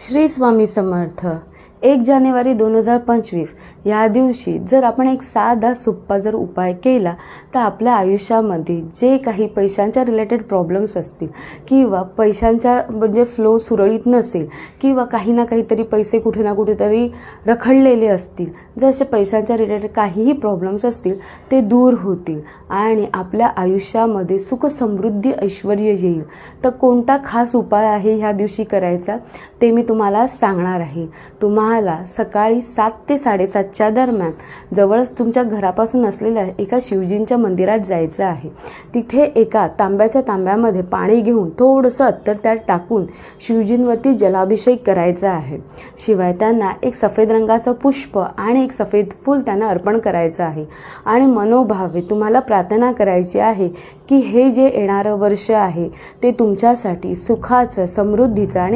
श्री स्वामी समर्थ. एक जानेवारी दोन हजार पंचवीस. या दिवशी जर आपण एक साधा सोप्पा जर उपाय केला तर आपल्या आयुष्यामध्ये जे काही पैशांच्या रिलेटेड प्रॉब्लेम्स असतील किंवा पैशांच्या म्हणजे फ्लो सुरळीत नसेल किंवा काही ना काहीतरी पैसे कुठे ना कुठेतरी रखडलेले असतील जसे पैशांच्या रिलेटेड काहीही प्रॉब्लेम्स असतील ते दूर होतील आणि आपल्या आयुष्यामध्ये सुख समृद्धी ऐश्वर येईल. तर कोणता खास उपाय आहे ह्या दिवशी करायचा? ते मी तुम्हाला सांगणार आहे. तुम्हाला सकाळी सात ते साडेसातच्या दरम्यान जवळच तुमच्या घरापासून असलेल्या एका शिवजींच्या मंदिरात जायचं आहे. तिथे एका तांब्याच्या तांब्यामध्ये पाणी घेऊन थोडंसं अत्तर त्यात टाकून शिवजींवरती जलाभिषेक करायचा आहे. शिवाय त्यांना एक सफेद रंगाचं पुष्प आणि एक सफेद फूल त्यांना अर्पण करायचं आहे. आणि मनोभावे तुम्हाला प्रार्थना करायची आहे की हे जे येणारं वर्ष आहे ते तुमच्यासाठी सुखाचं समृद्धीचं आणि